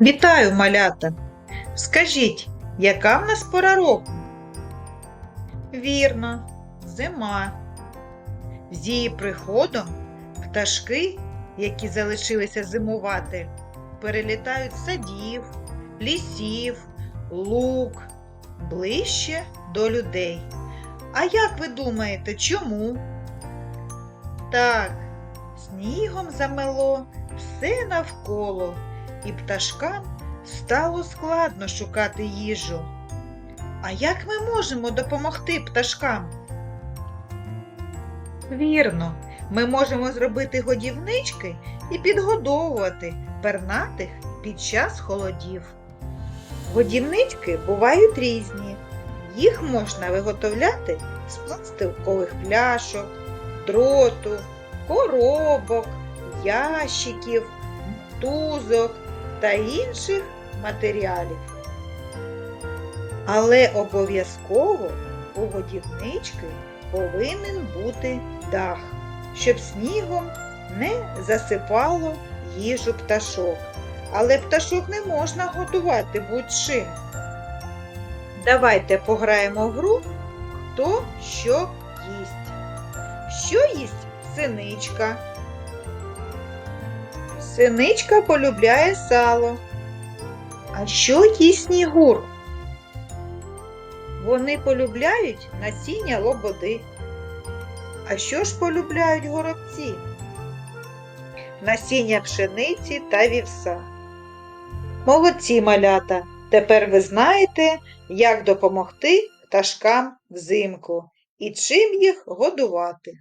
Вітаю, малята! Скажіть, яка в нас пора року? Вірно, зима. З її приходом пташки, які залишилися зимувати, перелітають садів, лісів, лук ближче до людей. А як ви думаєте, чому? Так, снігом замело все навколо, і пташкам стало складно шукати їжу. А як ми можемо допомогти пташкам? Вірно, ми можемо зробити годівнички і підгодовувати пернатих під час холодів. Годівнички бувають різні. Їх можна виготовляти з пластикових пляшок, дроту, коробок, ящиків, мотузок та інших матеріалів. Але обов'язково у годівнички повинен бути дах, щоб снігом не засипало їжу пташок. Але пташок не можна годувати будь-чим. Давайте пограємо в гру хто що їсть. Що їсть синичка? Синичка полюбляє сало. А що їсть снігур? Вони полюбляють насіння лободи. А що ж полюбляють горобці? Насіння пшениці та вівса. Молодці малята! Тепер ви знаєте, як допомогти пташкам взимку і чим їх годувати.